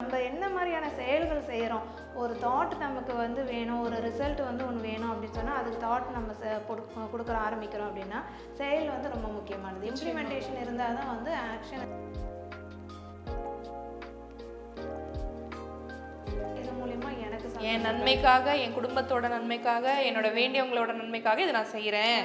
நம்ம என்ன மாதிரியான செயல்கள் செய்கிறோம் ஒரு தாட் நமக்கு வந்து வேணும் ஒரு ரிசல்ட் வந்து ஒன்று வேணும் அப்படின்னு சொன்னால் அதுக்கு தாட் நம்ம செ- கொடுக்க கொடுக்குற ஆரம்பிக்கிறோம் அப்படின்னா செயல் வந்து ரொம்ப முக்கியமானது. இம்ப்ளிமெண்டேஷன் இருந்தால் தான் வந்து ஆக்ஷன் இது மூலியமா எனக்கு என் நன்மைக்காக என் குடும்பத்தோட நன்மைக்காக என்னோட வேண்டியவங்களோட நன்மைக்காக இதை நான் செய்றேன்.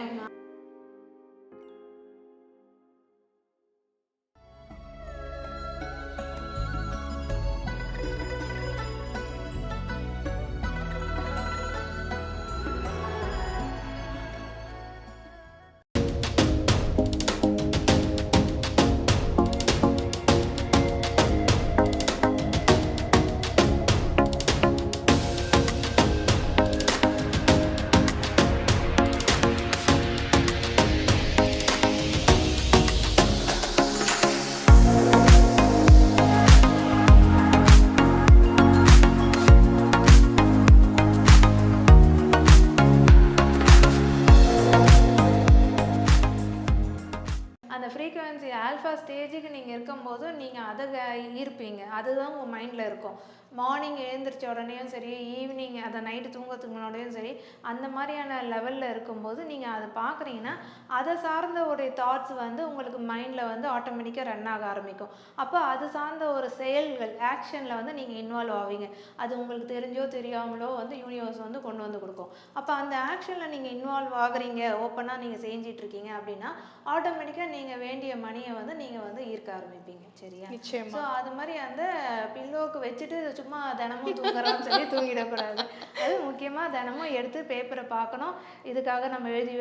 அந்த ஃப்ரீக்குவென்சி ஆல்ஃபா ஸ்டேஜுக்கு நீங்கள் இருக்கும்போது நீங்கள் அதை க- ஈர்ப்பீங்க. அதுதான் உங்கள் மைண்டில் இருக்கும். மார்னிங் எழுந்திரிச்ச உடனேயும் சரி ஈவினிங் அதை நைட்டு தூங்கறதுக்கு முன்னாடியும் சரி அந்த மாதிரியான லெவலில் இருக்கும்போது நீங்கள் அதை பார்க்குறீங்கன்னா அதை சார்ந்த ஒரு தாட்ஸ் வந்து உங்களுக்கு மைண்டில் வந்து ஆட்டோமேட்டிக்காக ரன் ஆக ஆரம்பிக்கும். அப்போ அது சார்ந்த ஒரு செயல்கள் ஆக்ஷனில் வந்து நீங்கள் இன்வால்வ் ஆவீங்க. அது உங்களுக்கு தெரிஞ்சோ தெரியாமலோ வந்து யூனிவர்ஸ் வந்து கொண்டு வந்து கொடுக்கும். அப்போ அந்த ஆக்ஷனில் நீங்கள் இன்வால்வ் ஆகுறீங்க ஓப்பனாக நீங்கள் செஞ்சிட்டு இருக்கீங்க அப்படின்னா ஆட்டோமேட்டிக்காக நீங்கள் வேண்டிய மணியை வந்து நீங்கள் வந்து ஈர்க்க ஆரம்பிப்பீங்க சரியா? நிச்சயமா. ஸோ அது மாதிரி அந்த பில்லோவுக்கு வச்சுட்டு சும்மா தினமும் தூங்குறோம்னு சொல்லி தூங்கிடக்கூடாது. அது முக்கியமாக தினமும் எடுத்து பேப்பரை பார்க்கணும். இதுக்காக நம்ம எழுதி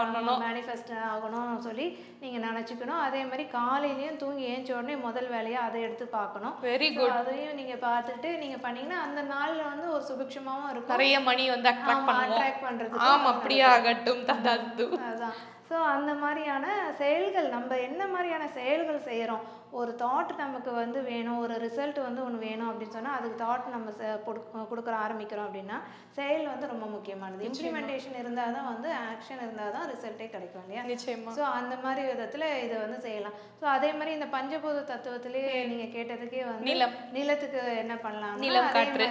பண்ணணும். மேனிஃபெஸ்ட் ஆகணும்னு சொல்லி நீங்கள் நினச்சிக்கணும். அதே மாதிரி காலையிலயும் தூங்கி ஏஞ்ச உடனே முதல் வேலையாக அதை எடுத்து பார்க்கணும். வெரி குட் அதையும் நீங்கள் பார்த்துட்டு நீங்கள் பண்ணீங்கன்னா அந்த நாளில் வந்து ஒரு சுபிக்ஷமாவும் இருக்கும். நிறைய மணி வந்து அட்ராக்ட் பண்ணுவோம். அட்ராக்ட் பண்ணுறதுக்கு ஆமா அப்படியே ஆகட்டும் ததாது அதான். ஸோ அந்த மாதிரியான செயல்கள் நம்ம என்ன மாதிரியான செயல்கள் செய்கிறோம் ஒரு தாட் நமக்கு வந்து வேணும் ஒரு ரிசல்ட் வந்து ஒன்று வேணும் அப்படின்னு சொன்னால் அதுக்கு தாட் நம்ம கொடுக்குற ஆரம்பிக்கிறோம் அப்படின்னா செயல் வந்து ரொம்ப முக்கியமானது. இம்ப்ளிமெண்டேஷன் இருந்தால் தான் வந்து ஆக்ஷன் இருந்தால் தான் ரிசல்ட்டே கிடைக்கும் இல்லையா? நிச்சயமா. ஸோ அந்த மாதிரி விதத்தில் இதை வந்து செய்யலாம். ஸோ அதே மாதிரி இந்த பஞ்சபூத தத்துவத்திலே நீங்கள் கேட்டதுக்கே வந்து நிலம். நிலத்துக்கு என்ன பண்ணலாம் நிலம், காற்று.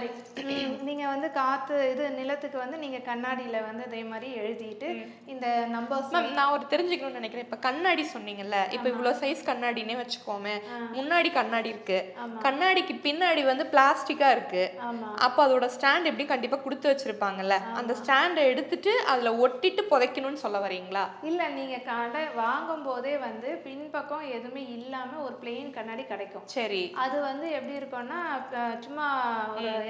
நீங்க வந்து காத்து இது நிலத்துக்கு வந்து நீங்க கண்ணாடியில வந்து அதே மாதிரி எழுதிட்டு இந்த நம்பர்ஸ் மேம் நான் ஒரு தெரிஞ்சுக்கணும்னு நினைக்கிறேன். இப்ப கண்ணாடி சொன்னீங்கல்ல இப்ப இவ்வளவு சைஸ் கண்ணாடினே வச்சுக்கோமே. முன்னாடி கண்ணாடி இருக்கு. கண்ணாடிக்கு பின்னாடி வந்து பிளாஸ்டிக்கா இருக்கு. அப்ப அதோட ஸ்டாண்ட் எப்படி கண்டிப்பா கொடுத்து வச்சிருப்பாங்கல்ல? அந்த ஸ்டாண்டை எடுத்துட்டு அதுல ஒட்டிட்டு புதைக்கணும்னு சொல்ல வரீங்களா? இல்ல நீங்க கடை வாங்கும் போதே வந்து பின்பக்கம் எதுவுமே இல்லாம ஒரு பிளெயின் கண்ணாடி கிடைக்கும். சரி. அது வந்து எப்படி இருக்கும்னா சும்மா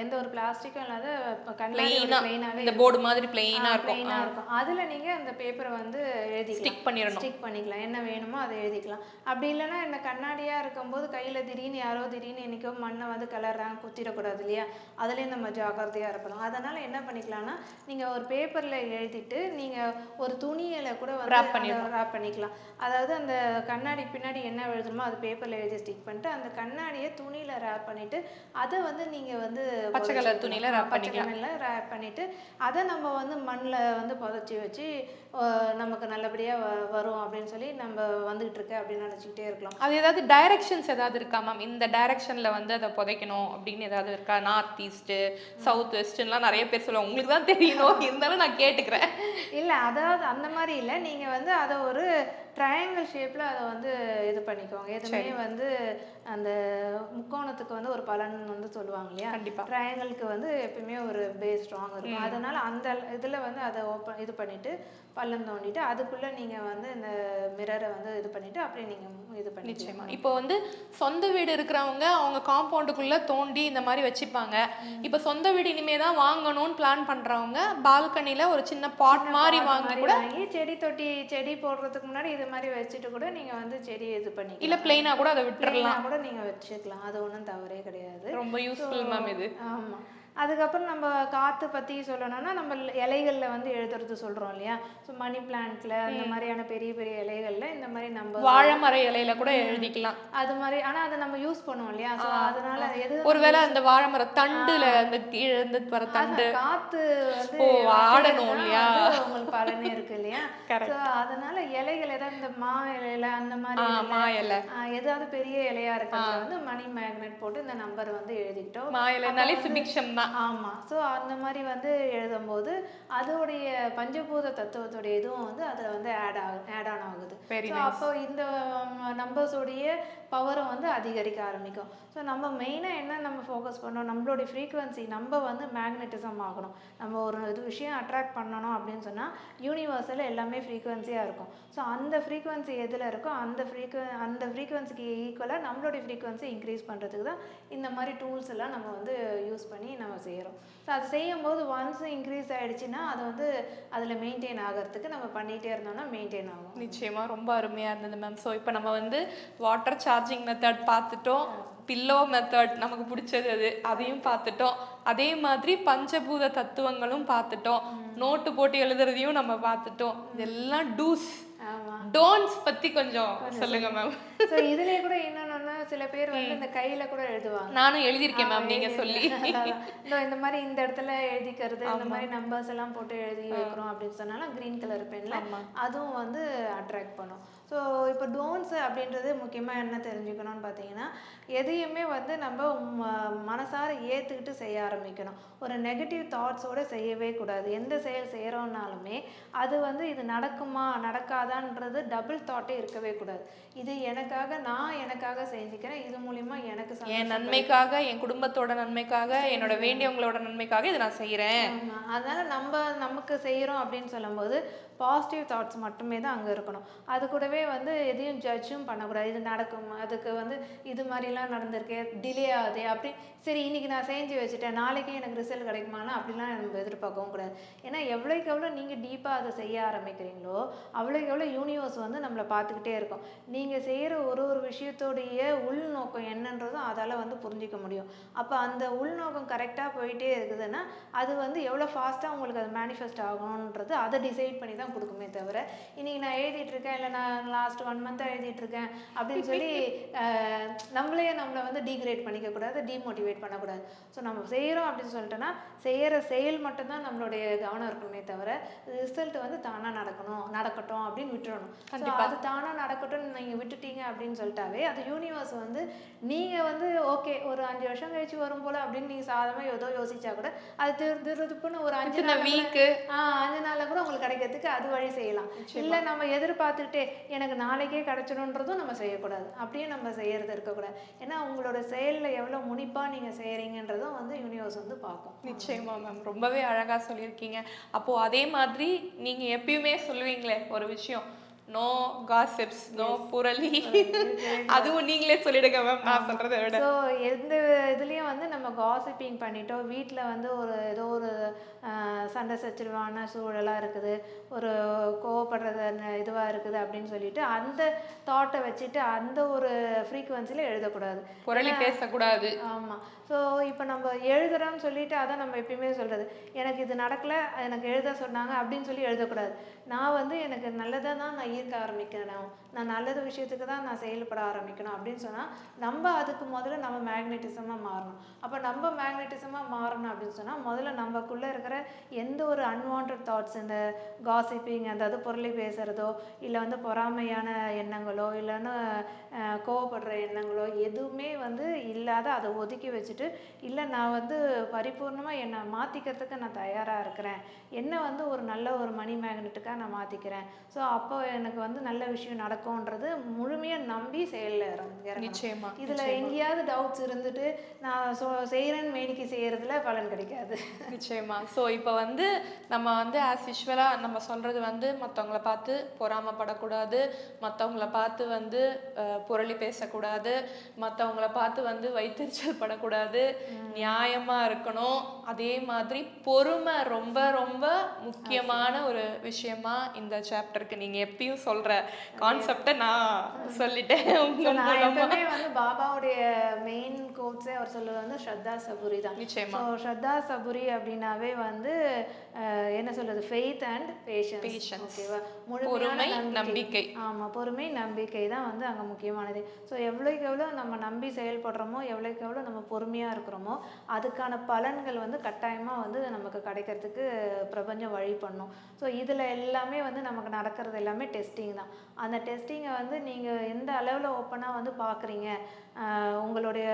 எந்த ஒரு பிளாஸ்டிக்கும் இல்லாத கண்ணாடி பிளெயினா பிளெயினாவே இந்த போர்டு மாதிரி பிளெயினா இருக்கும். பிளெயினா இருக்கும். அதுல நீங்க அந்த பேப்பரை வந்து எழுதிக்கலாம். ஸ்டிக் பண்ணிடணும். ஸ்டிக் பண்ணிக்கலாம். என்ன வேணுமோ அதை எழுதிக்கலாம். அப்படி இல்லைன்னா இந்த கண்ணாடியா இருக்கும்போது கையில திடீர்னு யாரோ திடீர்னு என்னைக்கோ மண்ணை வந்து கலர்றாங்க குத்திடக்கூடாது இல்லையா? அதுலேயும் நம்ம ஜாக்கிரதையா இருக்கணும் அதனால என்ன பண்ணிக்கலாம்னா நீங்க ஒரு பேப்பர்ல எழுதிட்டு நீங்க ஒரு துணியில கூட வந்து ரேப் பண்ணிக்கலாம். அதாவது அந்த கண்ணாடி பின்னாடி என்ன எழுதணுமோ அது பேப்பர்ல எழுதி ஸ்டிக் பண்ணிட்டு அந்த கண்ணாடியை துணியில ரேப் பண்ணிட்டு அதை வந்து நீங்க வந்து பச்சை கலர் துணியில wrap பச்சை. கலர்ல ரேப் பண்ணிட்டு அதை நம்ம வந்து மண்ணில் வந்து புதைச்சி வச்சு நமக்கு நல்லபடியா வ- வரும் அப்படின்னு சொல்லி நம்ம வந்துகிட்டு இருக்கு அப்படின்னு நினச்சிக்கிட்டே இருக்கலாம். அது ஏதாவது டைரக்ஷன்ஸ் ஏதாவது இருக்கா மேம் இந்த டைரக்ஷனில் வந்து அதை புதைக்கணும் அப்படின்னு ஏதாவது இருக்கா? நார்த் ஈஸ்ட்டு சவுத் வெஸ்ட்டுலாம் நிறைய பேர் சொல்லுவாங்க. உங்களுக்கு தான் தெரியணும் இருந்தாலும் நான் கேட்டுக்கிறேன். இல்லை அதாவது அந்த மாதிரி இல்லை. நீங்கள் வந்து அதை ஒரு ட்ரையாங்கிள் ஷேப்ல அதை வந்து இது பண்ணிக்கோங்க. எதுவுமே வந்து அந்த முக்கோணத்துக்கு வந்து ஒரு பலன் வந்து சொல்லுவாங்க இல்லையா? கண்டிப்பா. ட்ரையாங்கிளுக்கு வந்து எப்பயுமே ஒரு பேஸ் ஸ்ட்ராங் இருக்கும். அதனால அந்த இதுல வந்து அதை ஓப்பன் இது பண்ணிட்டு பள்ளம் தோண்டிட்டு அதுக்குள்ள நீங்க வந்து இந்த மிரரை வந்து இது பண்ணிட்டு அப்படியே நீங்க இது பண்ணி நிச்சயமா. இப்போ வந்து சொந்த வீடு இருக்கிறவங்க அவங்க காம்பவுண்டுக்குள்ள தோண்டி இந்த மாதிரி வச்சுப்பாங்க. இப்போ சொந்த வீடு இனிமே தான் வாங்கணும்னு பிளான் பண்றவங்க பால்கனில ஒரு சின்ன பாட் மாதிரி வாங்கி கூட செடி தொட்டி செடி போடுறதுக்கு முன்னாடி இது மாதிரி வச்சுட்டு கூட நீங்க வந்து செடி இது பண்ணி இல்ல பிளெயினா கூட அதை விட்டுறலாம். கூட நீங்க வச்சுக்கலாம். அது ஒண்ணும் தவறே கிடையாது. ரொம்ப யூஸ்ஃபுல் மேம் இது. ஆமா. அதுக்கப்புறம் நம்ம காற்று பற்றி சொல்லணும்னா நம்ம இலைகளில் வந்து எழுதுறது சொல்கிறோம் இல்லையா? ஸோ மணி பிளான்ட்ல அந்த மாதிரியான பெரிய பெரிய இலைகளில் இந்த மாதிரி நம்ம வாழை மர இலையில கூட எழுதிக்கலாம். அது மாதிரி ஆனால் அதை நம்ம யூஸ் பண்ணுவோம் இல்லையா? ஸோ அதனால அது எது ஒருவேளை அந்த வாழை மர தண்டுல அந்த கீழே இருந்து வர தண்டு. காத்து வந்து ஆடணும் இல்லையா? உங்களுக்கு பலனே இருக்கு இல்லையா. ஸோ அதனால இலைகள் ஏதாவது இந்த மா இலையில அந்த மாதிரி மா இலை. ஏதாவது பெரிய இலையா இருக்கிறதுல வந்து மணி மேக்னெட் போட்டு இந்த நம்பர் வந்து எழுதிக்கிட்டோம். மா இலைனாலே சுபிக்ஷம் தான். ஆமா. ஸோ அந்த மாதிரி வந்து எழுதும்போது அதோடைய பஞ்சபூத தத்துவத்துடைய இதுவும் வந்து அதில் வந்து ஆட் ஆகு ஆட் ஆன் ஆகுது. ஸோ அப்போ இந்த நம்பர்ஸோடைய பவரும் வந்து அதிகரிக்க ஆரம்பிக்கும். ஸோ நம்ம மெயினாக என்ன நம்ம ஃபோக்கஸ் பண்ணோம்? நம்மளுடைய ஃப்ரீக்குவன்சி நம்ம வந்து மேக்னெட்டிசம் ஆகணும். நம்ம ஒரு இது விஷயம் அட்ராக்ட் பண்ணணும் அப்படின்னு சொன்னால் யூனிவர்ஸில் எல்லாமே ஃப்ரீக்குவன்சியாக இருக்கும். ஸோ அந்த ஃப்ரீக்குவன்சி எதில் இருக்கோ அந்த ஃப்ரீக்குவ அந்த ஃப்ரீக்குவன்சிக்கு ஈக்குவலாக நம்மளுடைய ஃப்ரீக்குவன்சி இன்க்ரீஸ் பண்ணுறதுக்கு தான் இந்த மாதிரி டூல்ஸ் எல்லாம் நம்ம வந்து யூஸ் பண்ணி நம்ம செய்கிறோம் ஸோ அது செய்யும்போது ஒன்ஸ் இன்க்ரீஸ் ஆயிடுச்சுன்னா அது வந்து அதில் மெயின்டைன் ஆகிறதுக்கு நம்ம பண்ணிகிட்டே இருந்தோம்னா மெயின்டைன் ஆகும். நிச்சயமா ரொம்ப அருமையா இருந்தது மேம் ஸோ இப்போ நம்ம வந்து வாட்டர் சார்ஜிங் மெத்தட் பார்த்துட்டோம். பில்லோ மெத்தட் நமக்கு பிடிச்சது அது அதையும் பார்த்துட்டோம். அதே மாதிரி பஞ்சபூத தத்துவங்களும் பார்த்துட்டோம். நோட்டு போட்டு எழுதுறதையும் நம்ம பார்த்துட்டோம். இதெல்லாம் டூஸ் டோன்ஸ் பத்தி கொஞ்சம் சொல்லுங்க மேம் ஸோ இதுலேயே கூட இன்னொன்று சில பேர் வந்து இந்த கையில் கூட எழுதுவாங்க. நானும் எழுதியிருக்கேன் மேம் நீங்க சொல்லி. இந்த இந்த மாதிரி இந்த இடத்துல எழுதிக்கிறது இந்த மாதிரி நம்பர்ஸ் எல்லாம் போட்டு எழுதி வைக்கிறோம் அப்படின்னு சொன்னாலும் க்ரீன் கலர் பென்ல அதுவும் வந்து அட்ராக்ட் பண்ணும். ஸோ இப்போ டோன்ஸ் அப்படின்றது முக்கியமாக என்ன தெரிஞ்சுக்கணும்னு பார்த்தீங்கன்னா எதையுமே வந்து நம்ம மனசார ஏற்றுக்கிட்டு செய்ய ஆரம்பிக்கணும். ஒரு நெகட்டிவ் தாட்ஸோட செய்யவே கூடாது. எந்த செயல் செய்கிறோம்னாலுமே அது வந்து இது நடக்குமா நடக்காதான்றது டபுள் தாட்டே இருக்கவே கூடாது. இது எனக்காக நான் எனக்காக செஞ்சுக்கிறேன். இது மூலிமா எனக்கு என் நன்மைக்காக என் குடும்பத்தோட நன்மைக்காக என்னோட வேண்டியவங்களோட நன்மைக்காக இதை நான் செய்யறேன் ஆமா. அதனால நம்ம ஒர்க்கு செய்கிறோம் அப்படின்னு சொல்லும்போது பாசிட்டிவ் தாட்ஸ் மட்டுமே தான் அங்கே இருக்கணும். அது கூடவே வந்து எதையும் ஜட்ஜும் பண்ணக்கூடாது. இது நடக்கும் அதுக்கு வந்து இது மாதிரிலாம் நடந்திருக்கே டிலே ஆகுது அப்படி. சரி இன்றைக்கி நான் செஞ்சு வச்சுட்டேன். நாளைக்கே எனக்கு ரிசல்ட் கிடைக்குமானா அப்படிலாம் நம்ம எதிர்பார்க்கவும் கூடாது. ஏன்னா எவ்வளோக்கு எவ்வளோ நீங்கள் டீப்பாக அதை செய்ய ஆரம்பிக்கிறீங்களோ அவ்வளோக்கு எவ்வளோ யூனிவர்ஸ் வந்து நம்மளை பார்த்துக்கிட்டே இருக்கும். நீங்கள் செய்கிற ஒரு ஒரு விஷயத்தோடைய உள்நோக்கம் என்னன்றதும் அதால் வந்து புரிஞ்சிக்க முடியும். அப்போ அந்த உள்நோக்கம் கரெக்டாக போயிட்டே இருக்குதுன்னா அது வந்து எவ்வளோ ஃபாஸ்ட்டாக உங்களுக்கு அது மேனிஃபெஸ்ட் ஆகணுன்றது அதை டிசைட் பண்ணி தான் கொடுக்குமே தவிர இன்னைக்கு நான் எழுதிட்டு இருக்கேன் இல்லை நான் லாஸ்ட் ஒன் மந்த்தாக எழுதிட்டு இருக்கேன் அப்படின்னு சொல்லி நம்மளே நம்மளை வந்து டீக்ரேட் பண்ணிக்க கூடாது டீமோட்டிவேட் பண்ணக்கூடாது. ஸோ நம்ம செய்கிறோம் அப்படின்னு சொல்லிட்டோன்னா செய்கிற செயல் மட்டும்தான் நம்மளுடைய கவனம் இருக்கணுமே தவிர ரிசல்ட் வந்து தானாக நடக்கணும் நடக்கட்டும் அப்படின்னு விட்டுறணும். ஸோ அது தானாக நடக்கட்டும் நீங்கள் விட்டுட்டீங்க அப்படின்னு சொல்லிட்டாவே அது யூனிவர்ஸ் வந்து நீங்கள் வந்து ஓகே ஒரு அஞ்சு வருஷம் கழிச்சு வரும் போல அப்படின்னு நீங்கள் சாதமாக ஏதோ யோசிச்சா கூட அது திரு திருப்புன்னு ஒரு அஞ்சு இத்தனை நாளில் கூட உங்களுக்கு கிடைக்கிறதுக்கு அது வழி செய்யலாம். இல்லை நம்ம எதிர்பார்த்துக்கிட்டே எனக்கு நாளைக்கே கிடைச்சிடும்ன்றதும் நம்ம செய்யக்கூடாது. அப்படியே நம்ம செய்யறது இருக்கக்கூடாது. ஏன்னா உங்களோட செயலில் எவ்வளோ முனிப்பாக நீங்கள் செய்கிறீங்கன்றதும் வந்து யூனிவர்ஸ் வந்து பார்க்கும். நிச்சயமா மேம் ரொம்பவே அழகா சொல்லியிருக்கீங்க. அப்போ அதே மாதிரி நீங்க எப்பயுமே சொல்லுவீங்களே ஒரு விஷயம். நோ காசிப்ஸ் நோ புரளி அதுவும் நீங்களே சொல்லிடுங்க மேம் நான் சொல்றதை விட. ஸோ எந்த இதுலேயும் வந்து நம்ம காசிப்பிங் பண்ணிட்டோம். வீட்டில் வந்து ஒரு ஏதோ ஒரு சண்டை சச்சரவான சூழலாக இருக்குது. ஒரு கோவப்படுறது இதுவாக இருக்குது அப்படின்னு சொல்லிட்டு அந்த தாட்டை வச்சுட்டு அந்த ஒரு ஃப்ரீக்குவன்சியில் எழுதக்கூடாது. புரளி பேசக்கூடாது. ஆமாம் ஸோ இப்போ நம்ம எழுதுறோம்னு சொல்லிட்டு அதான் நம்ம எப்பயுமே சொல்கிறது எனக்கு இது நடக்கல எனக்கு எழுத சொன்னாங்க அப்படின்னு சொல்லி எழுதக்கூடாது. நான் வந்து எனக்கு நல்லதை தான் நான் ஈர்க்க ஆரம்பிக்கணும் நான் நல்லது விஷயத்துக்கு தான் நான் செயல்பட ஆரம்பிக்கணும் அப்படின்னு சொன்னால் நம்ம அதுக்கு முதல்ல நம்ம மேக்னெட்டிசமாக மாறணும். அப்போ நம்ம மேக்னெட்டிசமாக மாறணும் அப்படின்னு சொன்னால் முதல்ல நம்மக்குள்ளே இருக்கிற எந்த ஒரு அன்வான்ட் தாட்ஸ் இந்த காசிப்பிங் அதாவது பொருளை பேசுகிறதோ இல்லை வந்து பொறாமையான எண்ணங்களோ இல்லைன்னா கோவப்படுற எண்ணங்களோ எதுவுமே வந்து இல்லாத அதை ஒதுக்கி வச்சுட்டு இல்லை நான் வந்து பரிபூர்ணமாக என்னை மாற்றிக்கிறதுக்கு நான் தயாராக இருக்கிறேன். என்னை வந்து ஒரு நல்ல ஒரு மணி மேக்னெட்டுக்காக நான் மாற்றிக்கிறேன் ஸோ அப்போ எனக்கு வந்து நல்ல விஷயம் நடக்கும். நடக்கும்ன்றது முழுமையாக நம்பி செயலில் இறங்க நிச்சயமா இதில் எங்கேயாவது டவுட்ஸ் இருந்துட்டு நான் சொ செய்கிறேன்னு மேனிக்கு செய்கிறதுல பலன் கிடைக்காது. நிச்சயமா. ஸோ இப்போ வந்து நம்ம வந்து ஆஸ் யூஸ்வலாக நம்ம சொல்றது வந்து மற்றவங்கள பார்த்து பொறாமப்படக்கூடாது. மற்றவங்கள பார்த்து வந்து புரளி பேசக்கூடாது. மற்றவங்கள பார்த்து வந்து வைத்தறிச்சல் படக்கூடாது. நியாயமா இருக்கணும். அதே மாதிரி பொறுமை ரொம்ப ரொம்ப முக்கியமான ஒரு விஷயமா இந்த சாப்டருக்கு நீங்க எப்பயும் சொல்ற கான்செப்ட் கான்செப்டை நான் சொல்லிட்டேன். எப்பவுமே வந்து பாபாவுடைய மெயின் கோட்ஸே அவர் சொல்லுவது வந்து ஸ்ரத்தா சபுரி தான். நிச்சயமா. ஸோ ஸ்ரத்தா சபுரி அப்படின்னாவே வந்து என்ன சொல்றது? Faith and patience Patience. ஓகேவா? பொறுமை, நம்பிக்கை. ஆமா பொறுமை நம்பிக்கை தான் வந்து அங்க முக்கியமானது. ஸோ எவ்வளோக்கு எவ்வளோ நம்ம நம்பி செயல்படுறோமோ எவ்வளோக்கு எவ்வளோ நம்ம பொறுமையா இருக்கிறோமோ அதுக்கான பலன்கள் வந்து கட்டாயமா வந்து நமக்கு கிடைக்கிறதுக்கு பிரபஞ்சம் வழி பண்ணும். ஸோ இதுல எல்லாமே வந்து நமக்கு நடக்கிறது எல்லாமே டெஸ்டிங் தான். அந்த டெஸ்டிங்கை வந்து நீங்கள் எந்த அளவில் ஓப்பனாக வந்து பார்க்குறீங்க உங்களுடைய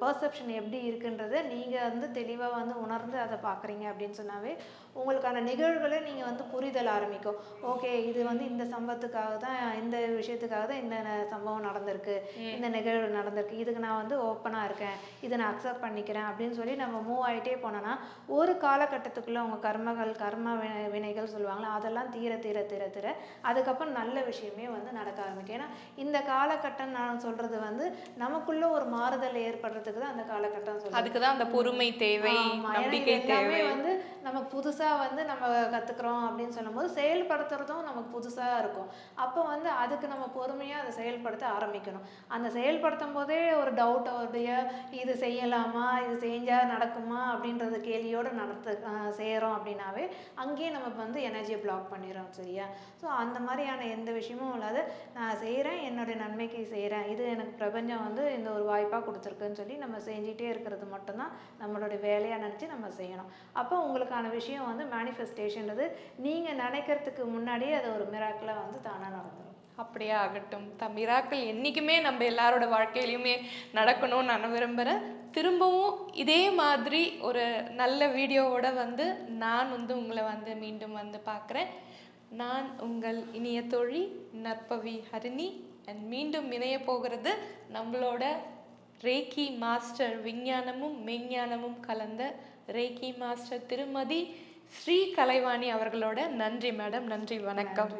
பர்செப்ஷன் எப்படி இருக்குன்றதை நீங்கள் வந்து தெளிவாக வந்து உணர்ந்து அதை பார்க்குறீங்க அப்படின்னு சொன்னாவே உங்களுக்கான நிகழ்வுகளை நீங்கள் வந்து புரிதல் ஆரம்பிக்கும். ஓகே இது வந்து இந்த சம்பவத்துக்காக தான் இந்த விஷயத்துக்காக தான் இந்த சம்பவம் நடந்திருக்கு. இந்த நிகழ்வு நடந்திருக்கு. இதுக்கு நான் வந்து ஓப்பனாக இருக்கேன். இதை நான் அக்செப்ட் பண்ணிக்கிறேன் அப்படின்னு சொல்லி நம்ம மூவ் ஆகிட்டே போனோன்னா ஒரு காலகட்டத்துக்குள்ளே உங்கள் கர்மங்கள் கர்ம வினை- வினைகள் சொல்லுவாங்களே அதெல்லாம் தீர தீர தீர தீர அதுக்கப்புறம் நல்ல விஷயமே வந்து நடக்க ஆரம்பிக்கும். ஏன்னா இந்த காலகட்டம் நான் சொல்கிறது வந்து நமக்குள்ள ஒரு மாறுதல் ஏற்படுறதுக்கு தான் அந்த காலகட்டம் அதுக்கு தான் அந்த பொறுமை தேவை நம்பிக்கை தேவை. வந்து நம்ம புதுசா வந்து நம்ம கத்துக்கிறோம் அப்படின்னு சொல்லும்போது செயல்படுத்துறதும் நமக்கு புதுசா இருக்கும். அப்போ வந்து அதுக்கு நம்ம பொறுமையா அதை செயல்படுத்த ஆரம்பிக்கணும். அந்த செயல்படுத்தும் போதே ஒரு டவுட் வருடைய இது செய்யலாமா இது செஞ்சா நடக்குமா அப்படின்றது கேள்வியோட நடத்து ஆஹ் செய்யறோம் அப்படின்னாவே அங்கேயே நம்ம வந்து எனர்ஜியை பிளாக் பண்ணிடுறோம் சரியா? ஸோ அந்த மாதிரியான எந்த விஷயமும் இல்லாத நான் செய்கிறேன் என்னுடைய நன்மைக்கு செய்கிறேன் இது எனக்கு பிரபஞ்சம் வந்து வந்து இந்த ஒரு வாய்ப்பாக கொடுத்துருக்குன்னு சொல்லி நம்ம செஞ்சிகிட்டே இருக்கிறது மட்டும்தான் நம்மளுடைய வேலையாக நினச்சி நம்ம செய்யணும். அப்போ உங்களுக்கான விஷயம் வந்து மேனிஃபெஸ்டேஷன்றது நீங்கள் நினைக்கிறதுக்கு முன்னாடியே அது ஒரு மிராக்கிளாக வந்து தானாக நடந்துடும் அப்படியே ஆகட்டும். த மிராக்கள் என்றைக்குமே நம்ம எல்லாரோட வாழ்க்கையிலையுமே நடக்கணும்னு நான் விரும்புகிறேன் திரும்பவும் இதே மாதிரி ஒரு நல்ல வீடியோவோட வந்து நான் வந்து உங்களை வந்து மீண்டும் வந்து பார்க்குறேன். நான் உங்கள் இனிய தோழி நற்பவி ஹரிணி. அண்ட் மீண்டும் இணைய போகிறது நம்மளோட ரேக்கி மாஸ்டர் விஞ்ஞானமும் மெய்ஞானமும் கலந்த ரேக்கி மாஸ்டர் திருமதி ஸ்ரீ கலைவாணி அவர்களோட நன்றி மேடம். நன்றி வணக்கம்.